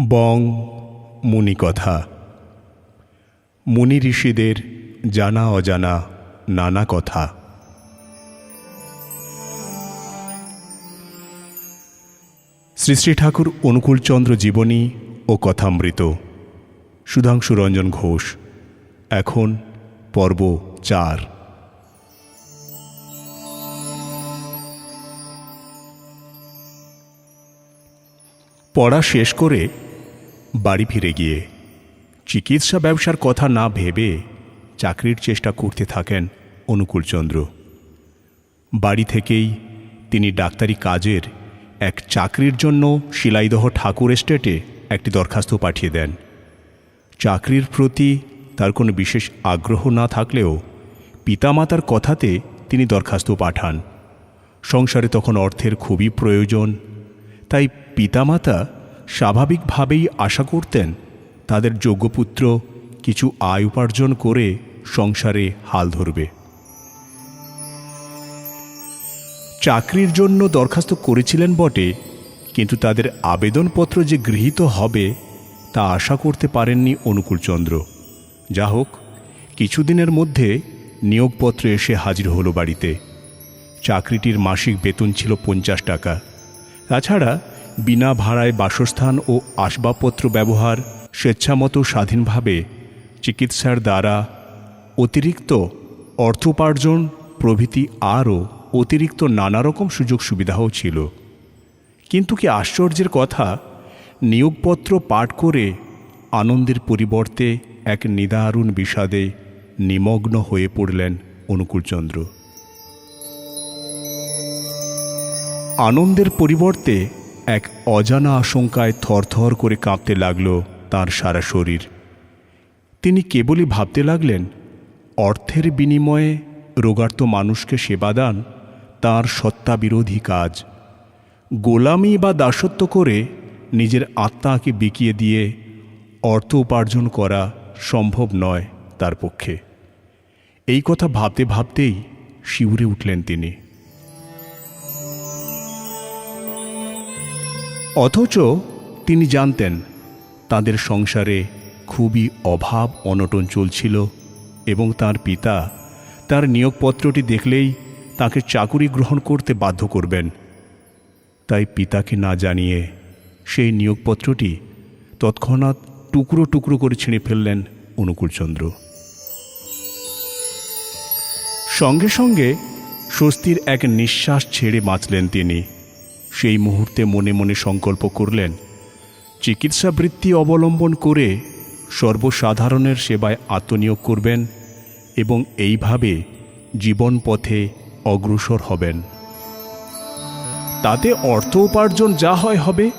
বং মুনিকথা। মুনি ঋষিদের জানা অজানা নানা কথা। শ্রী শ্রী ঠাকুর অনুকূলচন্দ্র জীবনী ও কথামৃত। সুধাংশু রঞ্জন ঘোষ। এখন পর্ব চার। পড়া শেষ করে বাড়ি ফিরে গিয়ে চিকিৎসা ব্যবসার কথা না ভেবে চাকরির চেষ্টা করতে থাকেন অনুকূলচন্দ্র বাড়ি থেকেই তিনি ডাক্তারি কাজের এক চাকরির জন্য শিলাইদহ ঠাকুর এস্টেটে একটি দরখাস্ত পাঠিয়ে দেন। চাকরির প্রতি তার কোনো বিশেষ আগ্রহ না থাকলেও পিতামাতার কথাতে তিনি দরখাস্ত পাঠান। সংসারে তখন অর্থের খুবই প্রয়োজন, তাই পিতামাতা স্বাভাবিকভাবেই আশা করতেন তাদের যোগ্যপুত্র কিছু আয় উপার্জন করে সংসারে হাল ধরবে। চাকরির জন্য দরখাস্ত করেছিলেন বটে, কিন্তু তাদের আবেদনপত্র যে গৃহীত হবে তা আশা করতে পারেননি অনুকূলচন্দ্র। যা হোক, কিছুদিনের মধ্যে নিয়োগপত্র এসে হাজির হলো বাড়িতে। চাকরিটির মাসিক বেতন ছিল পঞ্চাশ টাকা। তাছাড়া বিনা ভাড়ায় বাসস্থান ও আসবাবপত্র ব্যবহার স্বেচ্ছামতো স্বাধীনভাবে চিকিৎসার দ্বারা অতিরিক্ত অর্থোপার্জন প্রভৃতি আরও অতিরিক্ত নানা রকম সুযোগ সুবিধাও ছিল। কিন্তু কি আশ্চর্যের কথা, নিয়োগপত্র পাঠ করে আনন্দের পরিবর্তে এক নিদারুণ বিষাদে নিমগ্ন হয়ে পড়লেন অনুকূলচন্দ্র। আনন্দের পরিবর্তে এক অজানা আশঙ্কায় থরথর করে কাঁপতে লাগল তার সারা শরীর। তিনি কেবলই ভাবতে লাগলেন, অর্থের বিনিময়ে রোগার্ত মানুষকে সেবা দান তার সত্তাবিরোধী কাজ। গোলামি বা দাসত্ব করে নিজের আত্মাকে বিকিয়ে দিয়ে অর্থ উপার্জন করা সম্ভব নয় তার পক্ষে। এই কথা ভাবতে ভাবতেই শিউরে উঠলেন তিনি। অথচ তিনি জানতেন, তাদের সংসারে খুবই অভাব অনটন চলছিল এবং তার পিতা তার নিয়োগপত্রটি দেখলেই তাকে চাকুরি গ্রহণ করতে বাধ্য করবেন। তাই পিতাকে না জানিয়ে সেই নিয়োগপত্রটি তৎক্ষণাৎ টুকরো টুকরো করে ছিঁড়ে ফেললেন অনুকূলচন্দ্র। সঙ্গে সঙ্গে স্বস্তির এক নিঃশ্বাস ছেড়ে বাঁচলেন তিনি। সেই মুহূর্তে মনে মনে সংকল্প করলেন চিকিৎসা বৃত্তি অবলম্বন করে সর্বসাধারণের সেবায় আত্মনিয়োগ করবেন এবং এইভাবে জীবন পথে অগ্রসর হবেন। তাতে অর্থ উপার্জন যা হয় হবে,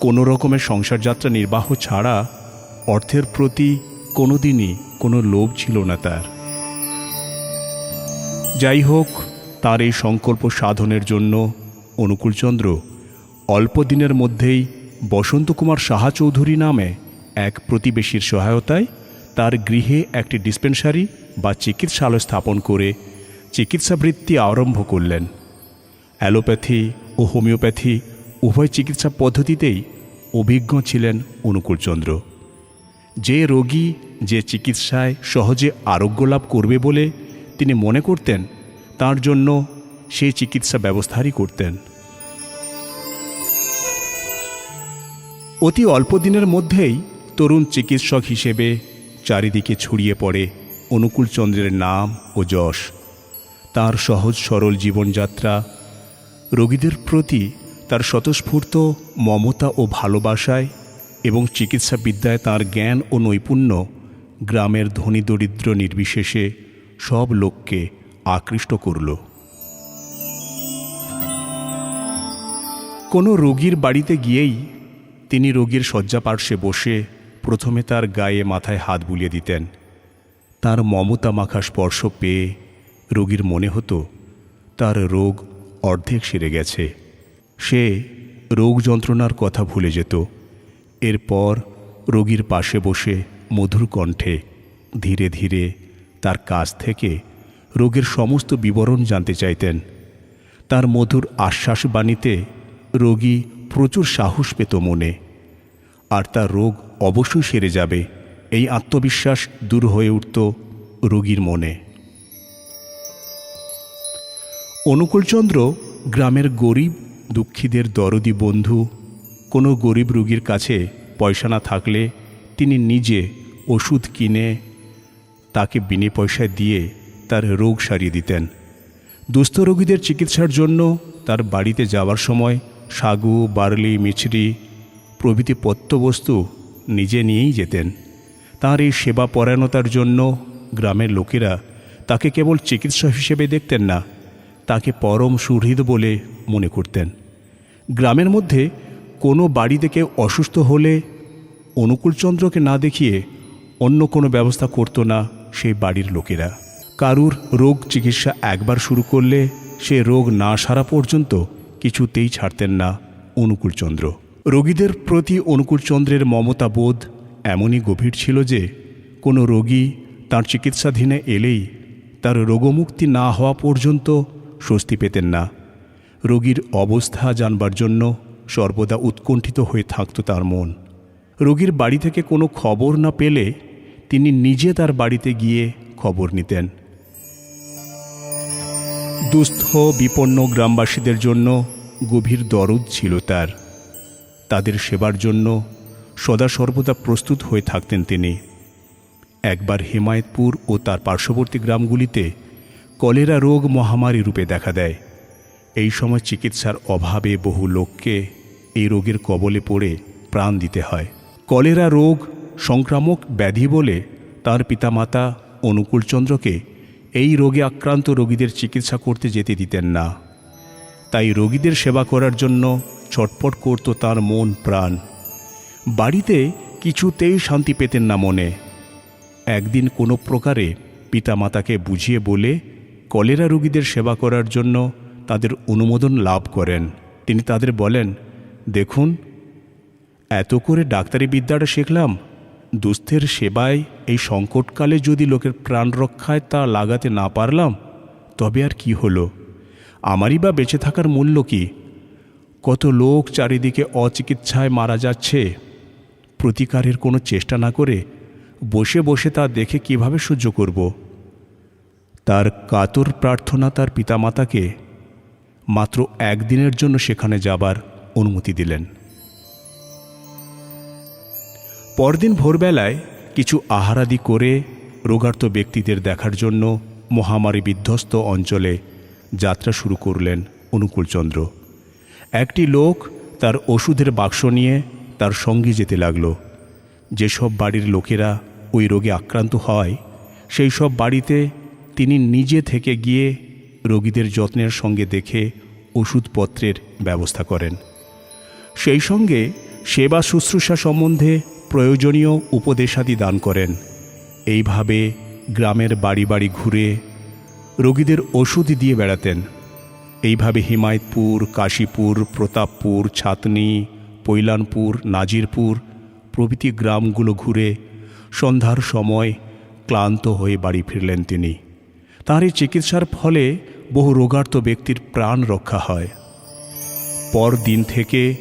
কোনো রকমের সংসারযাত্রা নির্বাহ ছাড়া অর্থের প্রতি কোনোদিনই কোনো লোভ ছিল না তার। যাই হোক, তার এই সংকল্প সাধনের জন্য অনুকূলচন্দ্র অল্প দিনের মধ্যেই বসন্তকুমার সাহা চৌধুরী নামে এক প্রতিবেশীর সহায়তায় তার গৃহে একটি ডিসপেন্সারি বা চিকিৎসালয় স্থাপন করে চিকিৎসাবৃত্তি আরম্ভ করলেন। অ্যালোপ্যাথি ও হোমিওপ্যাথি উভয় চিকিৎসা পদ্ধতিতেই অভিজ্ঞ ছিলেন অনুকূলচন্দ্র যে রোগী যে চিকিৎসায় সহজে আরোগ্য লাভ করবে বলে তিনি মনে করতেন, তার জন্য সেই চিকিৎসা ব্যবস্থারই করতেন। অতি অল্প দিনের মধ্যেই তরুণ চিকিৎসক হিসেবে চারিদিকে ছড়িয়ে পড়ে অনুকূলচন্দ্রের নাম ও যশ। তার সহজ সরল জীবনযাত্রা, রোগীদের প্রতি তার স্বতঃস্ফূর্ত মমতা ও ভালোবাসায় এবং চিকিৎসাবিদ্যায় তার জ্ঞান ও নৈপুণ্য গ্রামের ধনী দরিদ্র নির্বিশেষে সব লোককে আকৃষ্ট করল। কোনো রোগীর বাড়িতে গিয়েই তিনি রোগীর শয্যাপার্শ্বে বসে প্রথমে তার গায়ে মাথায় হাত বুলিয়ে দিতেন। তার মমতা মাখা স্পর্শ পেয়ে রোগীর মনে হতো, তার রোগ অর্ধেক সেরে গেছে। সে রোগ যন্ত্রণার কথা ভুলে যেত। এরপর রোগীর পাশে বসে মধুর কণ্ঠে ধীরে ধীরে তার কাছ থেকে রোগের সমস্ত বিবরণ জানতে চাইতেন। তার মধুর আশ্বাস বাণীতে রোগী প্রচুর সাহস পেত মনে। আর তার রোগ অবশ্যই সেরে যাবে, এই আত্মবিশ্বাস দূর হয়ে উঠত রোগীর মনে। অনুকূলচন্দ্র গ্রামের গরিব, দুঃখীদের দরদি বন্ধু, কোনো গরিব রোগীর কাছে পয়সা না থাকলে তিনি নিজে ওষুধ কিনে তাকে বিনে পয়সায় দিয়ে তার রোগ সারিয়ে দিতেন। দুস্থ রোগীদের চিকিৎসার জন্য তার বাড়িতে যাওয়ার সময় সাগু, বার্লি, মিছরি প্রভৃতি পত্যবস্তু নিজে নিয়েই যেতেন। তার এই সেবা পরায়ণতার জন্য গ্রামের লোকেরা তাকে কেবল চিকিৎসা হিসেবে দেখতেন না, তাকে পরম সুহৃদ বলে মনে করতেন। গ্রামের মধ্যে কোনো বাড়িতে কেউ অসুস্থ হলে অনুকূলচন্দ্রকে না দেখিয়ে অন্য কোনো ব্যবস্থা করতো না সেই বাড়ির লোকেরা। কারুর রোগ চিকিৎসা একবার শুরু করলে সে রোগ না সারা পর্যন্ত কিছুতেই ছাড়তেন না অনুকূলচন্দ্র। রোগীদের প্রতি অনুকূলচন্দ্রের মমতা বোধ এমনই গভীর ছিল যে, কোনো রোগী তার চিকিৎসাধীনে এলেই তার রোগমুক্তি না হওয়া পর্যন্ত স্বস্তি পেতেন না। রোগীর অবস্থা জানবার জন্য সর্বদা উৎকণ্ঠিত হয়ে থাকত তার মন। রোগীর বাড়ি থেকে কোনো খবর না পেলে তিনি নিজে তার বাড়িতে গিয়ে খবর নিতেন। দুস্থ, বিপন্ন গ্রামবাসীদের জন্য গভীর দরদ ছিল তার। তাদের সেবার জন্য সদা সর্বদা প্রস্তুত হয়ে থাকতেন তিনি। একবার হেমায়তপুর ও তার পার্শ্ববর্তী গ্রামগুলিতে কলেরা রোগ মহামারী রূপে দেখা দেয়। এই সময় চিকিৎসার অভাবে বহু লোককে এই রোগের কবলে পড়ে প্রাণ দিতে হয়। কলেরা রোগ সংক্রামক ব্যাধি বলে তার পিতামাতা অনুকূলচন্দ্রকে এই রোগে আক্রান্ত রোগীদের চিকিৎসা করতে যেতে দিতেন না। তাই রোগীদের সেবা করার জন্য ছটপট করত তার মন প্রাণ। বাড়িতে কিছুতেই শান্তি পেতেন না মনে। একদিন কোনো প্রকারে পিতামাতাকে বুঝিয়ে বলে কলেরা রোগীদের সেবা করার জন্য তাদের অনুমোদন লাভ করেন। তিনি তাদের বলেন, দেখুন, এত করে ডাক্তারি বিদ্যাটা শিখলাম, দুস্থের সেবায় এই সংকটকালে যদি লোকের প্রাণ রক্ষায় তা লাগাতে না পারলাম, তবে আর কি হলো? আমারই বা বেঁচে থাকার মূল্য কি? কত লোক চারিদিকে অচিকিৎসায় মারা যাচ্ছে? প্রতিকারের কোনো চেষ্টা না করে বসে বসে তা দেখে কীভাবে সহ্য করব? তার কাতর প্রার্থনা তার পিতামাতাকে মাত্র একদিনের জন্য সেখানে যাবার অনুমতি দিলেন। পরদিন ভোরবেলায় কিছু আহারাদি করে রোগার্ত ব্যক্তিদের দেখার জন্য মহামারী বিধ্বস্ত অঞ্চলে যাত্রা শুরু করলেন অনুকূলচন্দ্র। একটি লোক তার ওষুধের বাক্স নিয়ে তার সঙ্গে যেতে লাগল। যেসব বাড়ির লোকেরা ওই রোগে আক্রান্ত হয়, সেই সব বাড়িতে তিনি নিজে থেকে গিয়ে রোগীদের যত্নের সঙ্গে দেখে ওষুধপত্রের ব্যবস্থা করেন। সেই সঙ্গে সেবা শুশ্রূষা সম্বন্ধে প্রয়োজনীয় উপদেশাদি দান করেন। এইভাবে গ্রামের বাড়ি বাড়ি ঘুরে রোগীদের ওষুধ দিয়ে বেড়াতেন। এইভাবে হিমায়তপুর, কাশীপুর, প্রতাপপুর, ছাতনি, পৈলানপুর, নাজিরপুর প্রভৃতি গ্রামগুলো ঘুরে সন্ধ্যার সময় ক্লান্ত হয়ে বাড়ি ফিরলেন তিনি। তাঁর এই চিকিৎসার ফলে বহু রোগার্ত ব্যক্তির প্রাণ রক্ষা হয়। পর দিন থেকে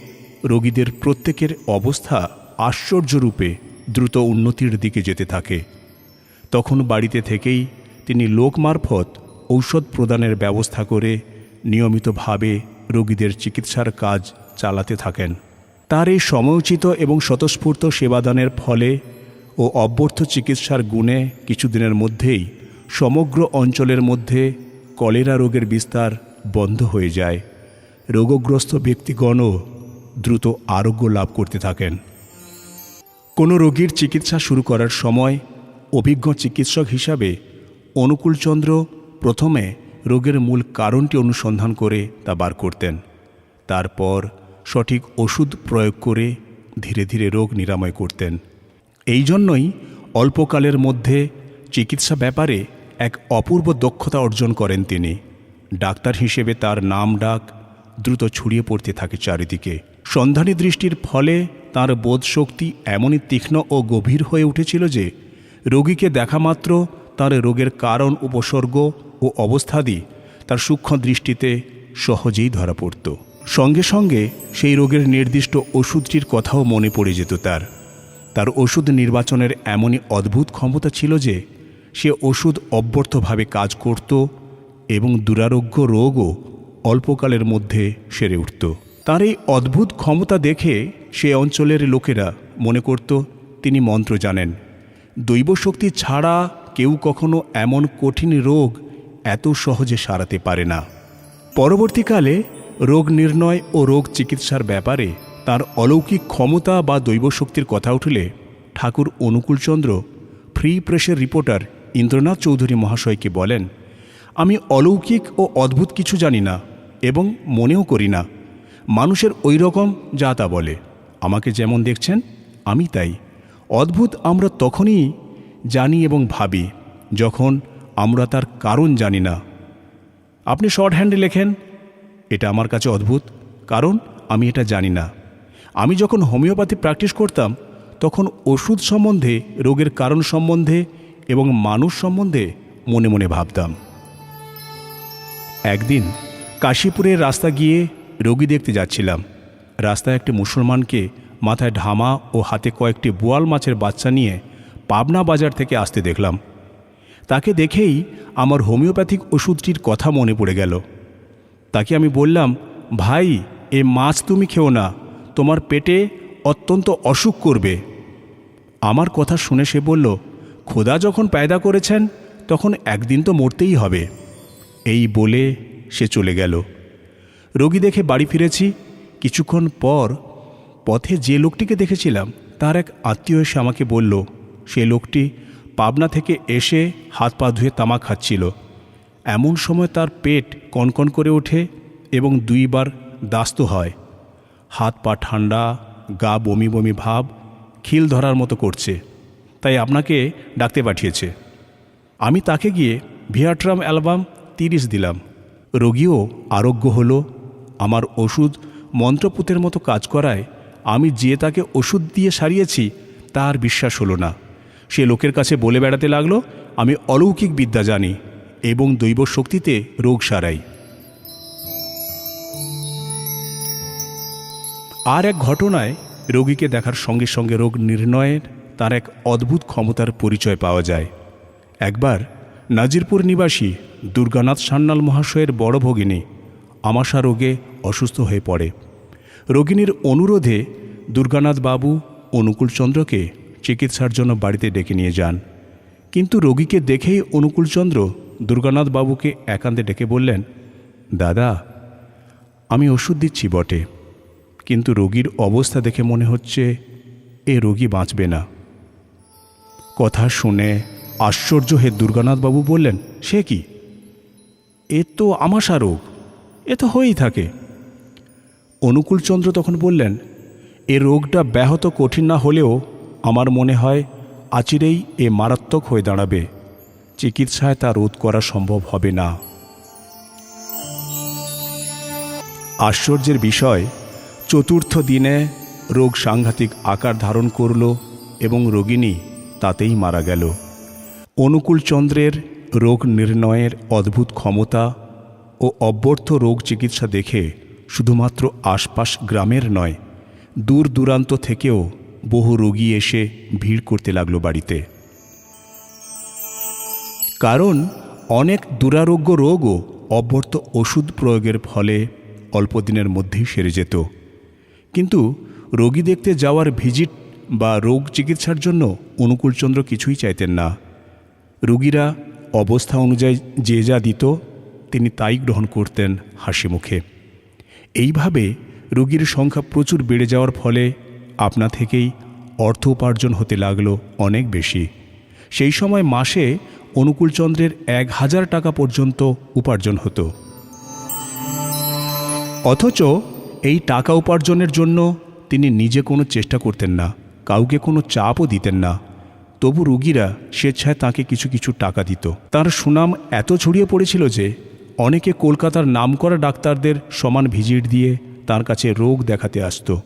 রোগীদের প্রত্যেকের অবস্থা আশ্চর্যরূপে দ্রুত উন্নতির দিকে যেতে থাকে। তখন বাড়িতে থেকেই তিনি লোক মারফত ঔষধ প্রদানের ব্যবস্থা করে নিয়মিতভাবে রোগীদের চিকিৎসার কাজ চালাতে থাকেন। তার এই সময়োচিত এবং স্বতঃস্ফূর্ত সেবাদানের ফলে ও অব্যর্থ চিকিৎসার গুণে কিছুদিনের মধ্যেই সমগ্র অঞ্চলের মধ্যে কলেরা রোগের বিস্তার বন্ধ হয়ে যায়। রোগগ্রস্ত ব্যক্তিগণও দ্রুত আরোগ্য লাভ করতে থাকেন। কোনো রোগীর চিকিৎসা শুরু করার সময় অভিজ্ঞ চিকিৎসক হিসাবে অনুকূলচন্দ্র প্রথমে রোগের মূল কারণটি অনুসন্ধান করে তা বার করতেন। তারপর সঠিক ওষুধ প্রয়োগ করে ধীরে ধীরে রোগ নিরাময় করতেন। এই জন্যই অল্পকালের মধ্যে চিকিৎসা ব্যাপারে এক অপূর্ব দক্ষতা অর্জন করেন তিনি। ডাক্তার হিসেবে তার নাম ডাক দ্রুত ছড়িয়ে পড়তে থাকে চারিদিকে। সন্ধানী দৃষ্টির ফলে তার বোধশক্তি এমনই তীক্ষ্ণ ও গভীর হয়ে উঠেছিল যে রোগীকে দেখা মাত্র তার রোগের কারণ, উপসর্গ ও অবস্থাদি তার সূক্ষ্ম দৃষ্টিতে সহজেই ধরা পড়ত। সঙ্গে সঙ্গে সেই রোগের নির্দিষ্ট ওষুধটির কথাও মনে পড়ে যেত তার। তার ওষুধ নির্বাচনের এমনই অদ্ভুত ক্ষমতা ছিল যে সে ওষুধ অব্যর্থভাবে কাজ করত এবং দুরারোগ্য রোগও অল্পকালের মধ্যে সেরে উঠত। তার এই অদ্ভুত ক্ষমতা দেখে সে অঞ্চলের লোকেরা মনে করত তিনি মন্ত্র জানেন। দৈব শক্তি ছাড়া কেউ কখনো এমন কঠিন রোগ এত সহজে সারাতে পারে না। পরবর্তীকালে রোগ নির্ণয় ও রোগ চিকিৎসার ব্যাপারে তার অলৌকিক ক্ষমতা বা দৈব শক্তির কথা উঠলে ঠাকুর অনুকূলচন্দ্র, ফ্রি প্রেসের রিপোর্টার ইন্দ্রনাথ চৌধুরী মহাশয়কে বলেন, আমি অলৌকিক ও অদ্ভুত কিছু জানি না এবং মনেও করি না। মানুষের ওই রকম যা তা বলে। আমাকে যেমন দেখছেন, আমি তাই। অদ্ভুত আমরা তখনই জানি এবং ভাবি, যখন আমরা তার কারণ জানি না। আপনি শর্ট হ্যান্ডে লেখেন, এটা আমার কাছে অদ্ভুত, কারণ আমি এটা জানি না। আমি যখন হোমিওপ্যাথি প্র্যাকটিস করতাম, তখন ওষুধ সম্বন্ধে, রোগের কারণ সম্বন্ধে এবং মানুষ সম্বন্ধে মনে মনে ভাবতাম। একদিন কাশীপুরের রাস্তা গিয়ে রোগী দেখতে যাচ্ছিলাম। রাস্তায় একটি মুসলমানকে মাথায় ঢামা ও হাতে কয়েকটি বোয়াল মাছের বাচ্চা নিয়ে পাবনা বাজার থেকে আসতে দেখলাম। তাকে দেখেই আমার হোমিওপ্যাথিক ওষুধটির কথা মনে পড়ে গেল। তাকে আমি বললাম, ভাই, এ মাছ তুমি খেও না, তোমার পেটে অত্যন্ত অসুখ করবে। আমার কথা শুনে সে বলল, খোদা যখন পায়দা করেছেন, তখন একদিন তো মরতেই হবে। এই বলে সে চলে গেল। রোগী দেখে বাড়ি ফিরেছি। কিছুক্ষণ পর পথে যে লোকটিকে দেখেছিলাম, তার এক আত্মীয় এসে আমাকে বলল, সে লোকটি পাবনা থেকে এসে হাত পা ধুয়ে তামাক খাচ্ছিল। এমন সময় তার পেট কনকন করে ওঠে এবং দুইবার দাস্ত হয়। হাত পা ঠান্ডা, গা বমি বমি ভাব, খিল ধরার মতো করছে। তাই আপনাকে ডাকতে পাঠিয়েছে। আমি তাকে গিয়ে ভিয়াট্রাম অ্যালবাম তিরিশ দিলাম। রোগীও আরোগ্য হলো আমার ওষুধ মন্ত্রপুতের মতো কাজ করায়, আমি যে তাকে ওষুধ দিয়ে সারিয়েছি, তার বিশ্বাস হলো না। সে লোকের কাছে বলে বেড়াতে লাগল, আমি অলৌকিক বিদ্যা জানি এবং দৈব শক্তিতে রোগ সারাই। আর এক ঘটনায় রোগীকে দেখার সঙ্গে সঙ্গে রোগ নির্ণয়ের তার এক অদ্ভুত ক্ষমতার পরিচয় পাওয়া যায়। একবার নাজিরপুর নিবাসী দুর্গানাথ সান্যাল মহাশয়ের বড় ভগিনী, আমাশা রোগে অসুস্থ হয়ে পড়ে। রোগিনীর অনুরোধে দুর্গানাথ বাবু অনুকূলচন্দ্রকে চিকিৎসার জন্য বাড়িতে ডেকে নিয়ে যান। কিন্তু রোগীকে দেখেই অনুকূলচন্দ্র দুর্গানাথ বাবুকে একান্তে ডেকে বললেন, দাদা, আমি ওষুধ দিচ্ছি বটে, কিন্তু রোগীর অবস্থা দেখে মনে হচ্ছে এ রোগী বাঁচবে না। কথা শুনে আশ্চর্য হে দুর্গানাথবাবু বললেন, সে কি? এ তো আমাশা রোগ, এ তো হয়েই থাকে। অনুকূলচন্দ্র তখন বললেন, এ রোগটা ব্যাহত কঠিন না হলেও আমার মনে হয় আচিরেই এ মারাত্মক হয়ে দাঁড়াবে। চিকিৎসায় তা রোধ করা সম্ভব হবে না। আশ্চর্যের বিষয়, চতুর্থ দিনে রোগ সাংঘাতিক আকার ধারণ করল এবং রোগিণী তাতেই মারা গেল। অনুকূলচন্দ্রের রোগ নির্ণয়ের অদ্ভুত ক্ষমতা ও অব্যর্থ রোগ চিকিৎসা দেখে শুধুমাত্র আশপাশ গ্রামের নয়, দূর দূরান্ত থেকেও বহু রোগী এসে ভিড় করতে লাগল বাড়িতে। কারণ অনেক দুরারোগ্য রোগও অব্যর্থ ওষুধ প্রয়োগের ফলে অল্প দিনের মধ্যেই সেরে যেত। কিন্তু রোগী দেখতে যাওয়ার ভিজিট বা রোগ চিকিৎসার জন্য অনুকূলচন্দ্র কিছুই চাইতেন না। রোগীরা অবস্থা অনুযায়ী যে যা দিত, তিনি তাই গ্রহণ করতেন হাসি মুখে। এইভাবে রোগীর সংখ্যা প্রচুর বেড়ে যাওয়ার ফলে আপনা থেকেই অর্থ উপার্জন হতে লাগল অনেক বেশি। সেই সময় মাসে অনুকূলচন্দ্রের এক হাজার টাকা পর্যন্ত উপার্জন হতো। অথচ এই টাকা উপার্জনের জন্য তিনি নিজে কোনো চেষ্টা করতেন না, কাউকে কোনো চাপও দিতেন না। তবু রুগীরা স্বেচ্ছায় তাকে কিছু কিছু টাকা দিত। তার সুনাম এত ছড়িয়ে পড়েছিল যে অনেকে কলকাতার নামকরা ডাক্তারদের সমান ভিজিট দিয়ে তার কাছে রোগ দেখাতে আসতো।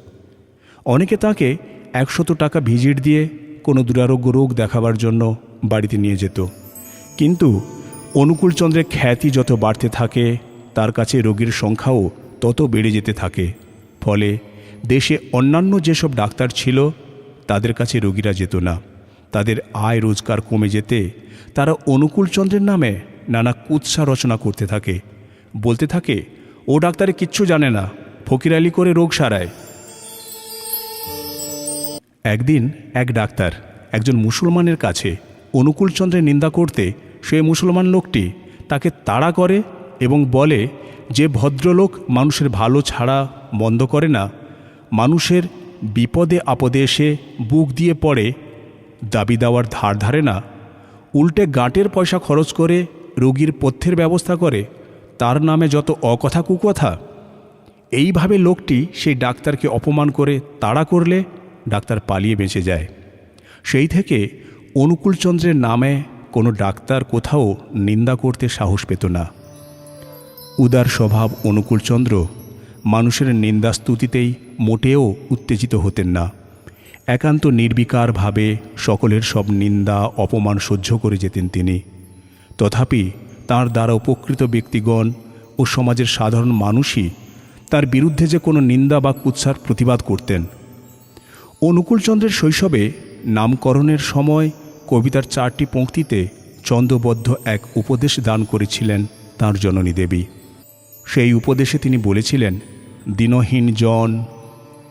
অনেকে তাকে একশত টাকা ভিজিট দিয়ে কোনো দুরারোগ্য রোগ দেখাবার জন্য বাড়িতে নিয়ে যেত। কিন্তু অনুকূলচন্দ্রের খ্যাতি যত বাড়তে থাকে, তার কাছে রোগীর সংখ্যাও তত বেড়ে যেতে থাকে। ফলে দেশে অন্যান্য যেসব ডাক্তার ছিল, তাদের কাছে রোগীরা যেত না। তাদের আয় রোজগার কমে যেতে তারা অনুকূলচন্দ্রের নামে নানা কুৎসা রচনা করতে থাকে। বলতে থাকে, ও ডাক্তারে কিচ্ছু জানে না ফকিরালি করে রোগ সারায়। একদিন এক ডাক্তার একজন মুসলমানের কাছে অনুকূলচন্দ্রের নিন্দা করতে সে মুসলমান লোকটি তাকে তাড়া করে এবং বলে, যে ভদ্রলোক মানুষের ভালো ছাড়া বন্ধ করে না, মানুষের বিপদে আপদে এসে বুক দিয়ে পড়ে, দাবি দেওয়ার ধার ধারে না, উল্টে গাঁটের পয়সা খরচ করে রোগীর পথ্যের ব্যবস্থা করে, তার নামে যত অকথা কুকথা, এইভাবে লোকটি সেই ডাক্তারকে অপমান করে তাড়া করলে ডাক্তার পালিয়ে বেঁচে যায়। সেই থেকে অনুকূলচন্দ্রের নামে কোনো ডাক্তার কোথাও নিন্দা করতে সাহস পেত না। উদার স্বভাব অনুকূলচন্দ্র মানুষের নিন্দাস্তুতিতেই মোটেও উত্তেজিত হতেন না। একান্ত নির্বিকারভাবে সকলের সব নিন্দা, অপমান সহ্য করে যেতেন তিনি। তথাপি তার দ্বারা উপকৃত ব্যক্তিগণ ও সমাজের সাধারণ মানুষই তার বিরুদ্ধে যে কোনো নিন্দা বা কুৎসার প্রতিবাদ করতেন। অনুকূলচন্দ্রের শৈশবে নামকরণের সময় কবিতার চারটি পঙ্ক্তিতে চন্দ্রবদ্ধ এক উপদেশ দান করেছিলেন তাঁর জননী দেবী। সেই উপদেশে তিনি বলেছিলেন, দিনহীন জন,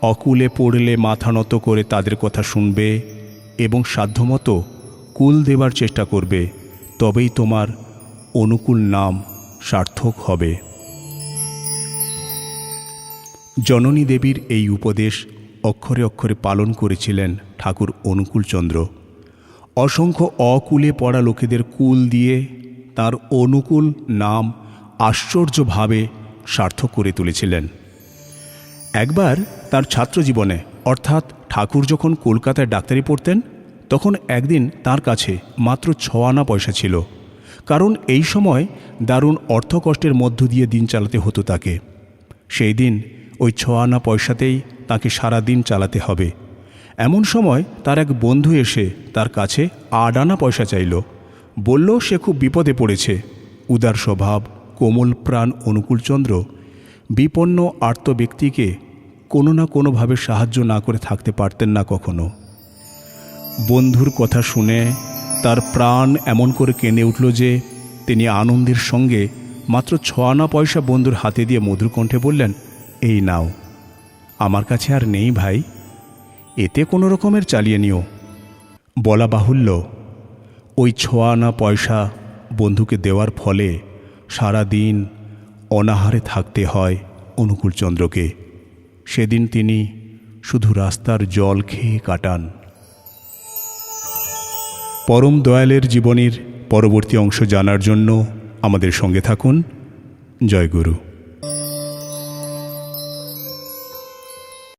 অকুলে পড়লে মাথা নত করে তাদের কথা শুনবে এবং সাধ্যমতো কুল দেবার চেষ্টা করবে। তবেই তোমার অনুকূল নাম সার্থক হবে। জননী দেবীর এই উপদেশ অক্ষরে অক্ষরে পালন করেছিলেন ঠাকুর অনুকূলচন্দ্র। অসংখ্য অকুলে পড়া লোকেদের কুল দিয়ে তার অনুকূল নাম আশ্চর্যভাবে সার্থক করে তুলেছিলেন। একবার তার ছাত্র জীবনে অর্থাৎ ঠাকুর যখন কলকাতায় ডাক্তারি পড়তেন তখন একদিন তার কাছে মাত্র ছ আনা পয়সা ছিল। কারণ এই সময় দারুণ অর্থকষ্টের মধ্য দিয়ে দিন চালাতে হতো তাকে। সেই দিন ওই ছ আনা পয়সাতেই তাকে সারা দিন চালাতে হবে। এমন সময় তার এক বন্ধু এসে তার কাছে আট আনা পয়সা চাইল। বলল, সে খুব বিপদে পড়েছে। উদার স্বভাব, কোমল প্রাণ অনুকূলচন্দ্র বিপন্ন আর্ত ব্যক্তিকে কোনো না কোনোভাবে সাহায্য না করে থাকতে পারতেন না কখনো। বন্ধুর কথা শুনে তার প্রাণ এমন করে কেঁদে উঠল যে তিনি আনন্দের সঙ্গে মাত্র ছ আনা পয়সা বন্ধুর হাতে দিয়ে মধুর কণ্ঠে বললেন, এই নাও। আমার কাছে আর নেই ভাই। এতে কোনো রকমের চালিয়ে নিও। বলা বাহুল্য। ওই ছ আনা পয়সা বন্ধুকে দেওয়ার ফলে সারা দিন অনাহারে থাকতে হয় অনুকূলচন্দ্রকে। সেদিন তিনি শুধু রাস্তার জল খেয়ে কাটান। পরম দয়ালের জীবনের পরবর্তী অংশ জানার জন্য আমাদের সঙ্গে থাকুন। জয় গুরু।